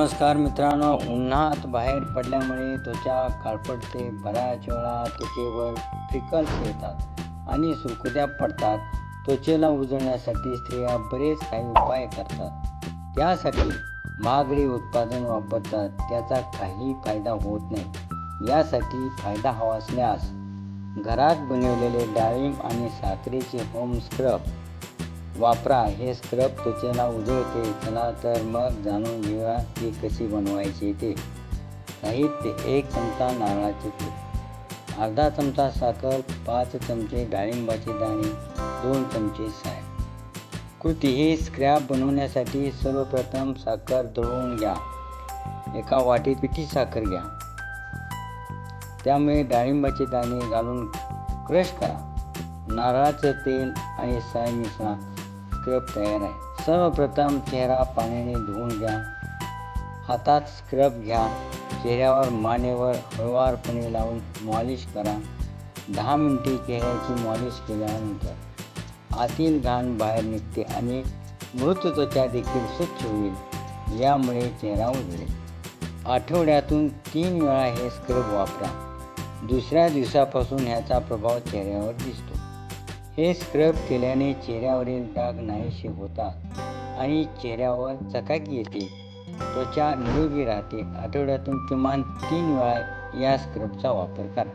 नमस्कार मित्रांनो उन्हात बाहेर पडल्यामुळे त्वचा काळपडते बऱ्याच वेळा त्वचेवर फ्रिकल्स येतात आणि सुरकुत्या पडतात. त्वचेला उजळण्यासाठी स्त्रिया बरेच काही उपाय करतात. त्यासाठी महागडी उत्पादन वापरतात त्याचा काही फायदा होत नाही. यासाठी फायदा हवा असल्यास घरात बनवलेले डाळिंब आणि साखरेचे होम स्क्रब वापरा. हे स्क्रब त्वचेला उजळते चला तर मग जाणून घेऊया ती कशी बनवायची ते. साहित्य एक चमचा नारळाचे तेल अर्धा चमचा साखर पाच चमचे डाळिंबाचे दाणे दोन चमचे साय. कृती ही स्क्रॅप बनवण्यासाठी सर्वप्रथम साखर धुळून घ्या. एका वाटीत पिठी साखर घ्या. त्यामुळे डाळिंबाचे दाणे घालून क्रश करा. नारळाचं तेल आणि साय मिसळा. स्क्रब तयार आहे. सर्वप्रथम चेहरा पाण्याने धुवून घ्या. हातात स्क्रब घ्या. चेहऱ्यावर मानेवर हळुवारपणे लावून मॉलिश करा. दहा मिनटे चेहऱ्याची मॉलिश केल्यानंतर आतील घाण बाहेर निघते आणि मृत त्वचा देखील स्वच्छ होईल. यामुळे चेहरा उजळेल. आठवड्यातून तीन वेळा हे स्क्रब वापरा. दुसऱ्या दिवसापासून ह्याचा प्रभाव चेहऱ्यावर दिसतो. हे स्क्रब केल्याने चेहऱ्यावरील डाग नाहीसे होतात आणि चेहऱ्यावर चकाकी येते. त्वचा निरोगी राहते. आठवड्यातून किमान तीन वेळा या स्क्रबचा वापर करा.